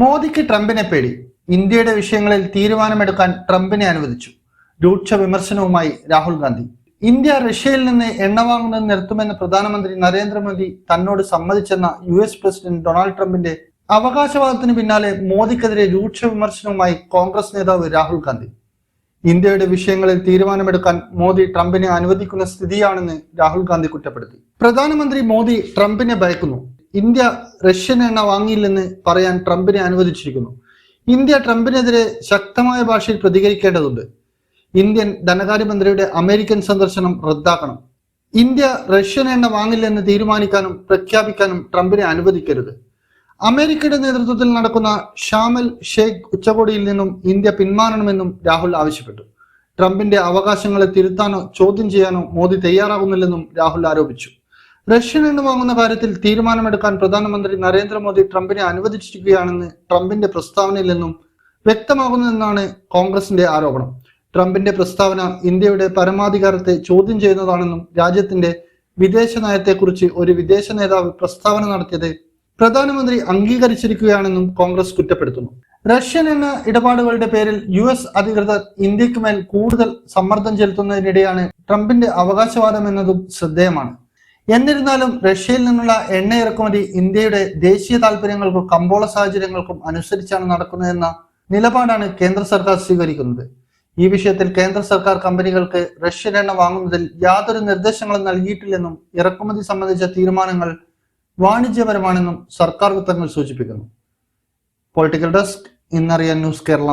മോദിക്ക് ട്രംപിനെ പേടി. ഇന്ത്യയുടെ വിഷയങ്ങളിൽ തീരുമാനമെടുക്കാൻ ട്രംപിനെ അനുവദിച്ചു. രൂക്ഷ വിമർശനവുമായി രാഹുൽ ഗാന്ധി. ഇന്ത്യ റഷ്യയിൽ നിന്ന് എണ്ണ വാങ്ങുന്നത് നിർത്തുമെന്ന് പ്രധാനമന്ത്രി നരേന്ദ്രമോദി തന്നോട് സമ്മതിച്ചെന്ന യു എസ് പ്രസിഡന്റ് ഡൊണാൾഡ് ട്രംപിന്റെ അവകാശവാദത്തിന് പിന്നാലെ മോദിക്കെതിരെ രൂക്ഷ വിമർശനവുമായി കോൺഗ്രസ് നേതാവ് രാഹുൽ ഗാന്ധി. ഇന്ത്യയുടെ വിഷയങ്ങളിൽ തീരുമാനമെടുക്കാൻ മോദി ട്രംപിനെ അനുവദിക്കുന്ന സ്ഥിതിയാണെന്ന് രാഹുൽ ഗാന്ധി കുറ്റപ്പെടുത്തി. പ്രധാനമന്ത്രി മോദി ട്രംപിനെ ഭയക്കുന്നു. ഇന്ത്യ റഷ്യൻ എണ്ണ വാങ്ങിയില്ലെന്ന് പറയാൻ ട്രംപിനെ അനുവദിച്ചിരിക്കുന്നു. ഇന്ത്യ ട്രംപിനെതിരെ ശക്തമായ ഭാഷയിൽ പ്രതികരിക്കേണ്ടതുണ്ട്. ഇന്ത്യൻ ധനകാര്യമന്ത്രിയുടെ അമേരിക്കൻ സന്ദർശനം റദ്ദാക്കണം. ഇന്ത്യ റഷ്യൻ എണ്ണ വാങ്ങില്ലെന്ന് തീരുമാനിക്കാനും പ്രഖ്യാപിക്കാനും ട്രംപിനെ അനുവദിക്കരുത്. അമേരിക്കയുടെ നേതൃത്വത്തിൽ നടക്കുന്ന ഷാമൽ ഷെയ്ഖ് ഉച്ചകോടിയിൽ നിന്നും ഇന്ത്യ പിന്മാറണമെന്നും രാഹുൽ ആവശ്യപ്പെട്ടു. ട്രംപിന്റെ അവകാശങ്ങളെ തിരുത്താനോ ചോദ്യം ചെയ്യാനോ മോദി തയ്യാറാകുന്നില്ലെന്നും രാഹുൽ ആരോപിച്ചു. റഷ്യൻ എണ്ണ വാങ്ങുന്ന കാര്യത്തിൽ തീരുമാനമെടുക്കാൻ പ്രധാനമന്ത്രി നരേന്ദ്രമോദി ട്രംപിനെ അനുവദിച്ചിരിക്കുകയാണെന്ന് ട്രംപിന്റെ പ്രസ്താവനയിൽ നിന്നും വ്യക്തമാകുന്നതെന്നാണ് കോൺഗ്രസിന്റെ ആരോപണം. ട്രംപിന്റെ പ്രസ്താവന ഇന്ത്യയുടെ പരമാധികാരത്തെ ചോദ്യം ചെയ്യുന്നതാണെന്നും രാജ്യത്തിന്റെ വിദേശ നയത്തെക്കുറിച്ച് ഒരു വിദേശ നേതാവ് പ്രസ്താവന നടത്തിയത് പ്രധാനമന്ത്രി അംഗീകരിച്ചിരിക്കുകയാണെന്നും കോൺഗ്രസ് കുറ്റപ്പെടുത്തുന്നു. റഷ്യൻ എണ്ണ ഇടപാടുകളുടെ പേരിൽ യു എസ് അധികൃതർ ഇന്ത്യയ്ക്ക് മേൽ കൂടുതൽ സമ്മർദ്ദം ചെലുത്തുന്നതിനിടെയാണ് ട്രംപിന്റെ അവകാശവാദം എന്നതും ശ്രദ്ധേയമാണ്. എന്നിരുന്നാലും റഷ്യയിൽ നിന്നുള്ള എണ്ണ ഇറക്കുമതി ഇന്ത്യയുടെ ദേശീയ താല്പര്യങ്ങൾക്കും കമ്പോള സാഹചര്യങ്ങൾക്കും അനുസരിച്ചാണ് നടക്കുന്നതെന്ന നിലപാടാണ് കേന്ദ്ര സർക്കാർ സ്വീകരിക്കുന്നത്. ഈ വിഷയത്തിൽ കേന്ദ്ര സർക്കാർ കമ്പനികൾക്ക് റഷ്യൻ എണ്ണ വാങ്ങുന്നതിൽ യാതൊരു നിർദ്ദേശങ്ങളും നൽകിയിട്ടില്ലെന്നും ഇറക്കുമതി സംബന്ധിച്ച തീരുമാനങ്ങൾ വാണിജ്യപരമാണെന്നും സർക്കാർ വൃത്തങ്ങൾ സൂചിപ്പിക്കുന്നു. പൊളിറ്റിക്കൽ ഡെസ്ക് ഇന്നറിയാൻ ന്യൂസ് കേരള.